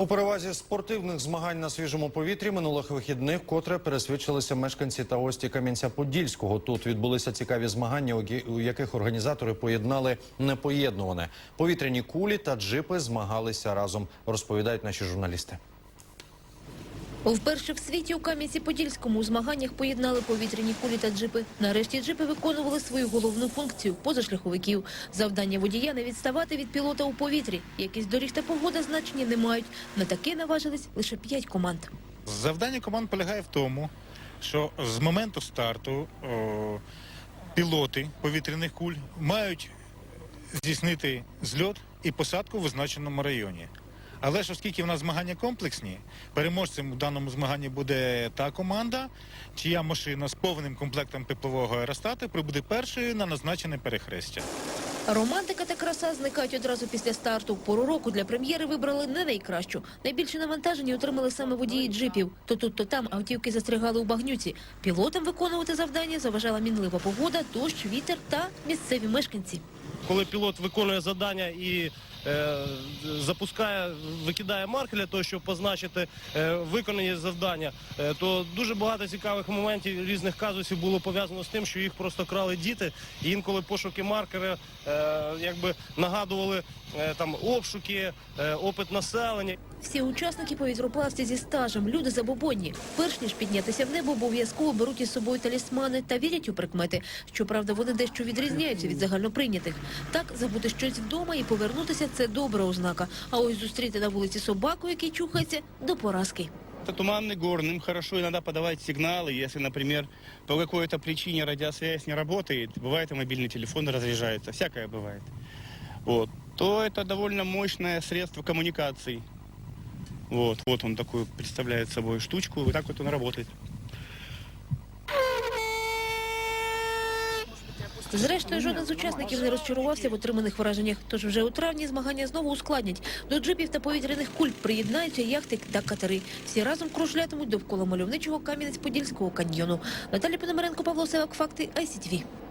У перевазі спортивних змагань на свіжому повітрі минулих вихідних котре пересвідчилися мешканці та гості Кам'янця-Подільського. Тут відбулися цікаві змагання, у яких організатори поєднали непоєднуване. Повітряні кулі та джипи змагалися разом. Розповідають наші журналісти. Вперше в світі у Кам'янці-Подільському у змаганнях поєднали повітряні кулі та джипи. Нарешті джипи виконували свою головну функцію – позашляховиків. Завдання водія – не відставати від пілота у повітрі. Якісь доріг та погода значення не мають. На таке наважились лише п'ять команд. Завдання команд полягає в тому, що з моменту старту о, пілоти повітряних куль мають здійснити зльот і посадку в визначеному районі. Але ж оскільки в нас змагання комплексні, переможцем у даному змаганні буде та команда, чия машина з повним комплектом теплового аеростату прибуде першою на назначене перехрестя. Романтика та краса зникають одразу після старту. Пору року для прем'єри вибрали не найкращу. Найбільше навантаження отримали саме водії джипів. То тут, то там автівки застрягали у багнюці. Пілотам виконувати завдання заважала мінлива погода, дощ, вітер та місцеві мешканці. Коли пілот виконує завдання і е, запускає, викидає марки для того, щоб позначити е, виконані завдання, е, то дуже багато цікавих моментів різних казусів було пов'язано з тим, що їх просто крали діти, і інколи пошуки маркера е, якби нагадували е, там обшуки, е, опит населення. Всі учасники повітроплавці зі стажем, люди забобонні. Перш ніж піднятися в небо, обов'язково беруть із собою талісмани та вірять у прикмети. Щоправда, вони дещо відрізняються від загальноприйнятих. Так, забути щось вдома і повернутися – це добра ознака. А ось зустріти на вулиці собаку, який чухається, до поразки. Это туманный горн, им хорошо иногда подавать сигналы, если, например, по какой-то причине радиосвязь не работает, бывает и мобильный телефон разряжается, всякое бывает, вот, то это довольно мощное средство коммуникации. Вот, вот он такой представляет собой штучку, и так вот он работает. Зрештою, жоден з учасників не розчарувався в отриманих враженнях. Тож вже у травні змагання знову ускладнять. До джипів та повітряних куль приєднаються яхти та катери. Всі разом кружлятимуть довкола мальовничого Кам'янець-Подільського каньйону. Наталя Пономаренко, Павло Севак, Факти, ICTV.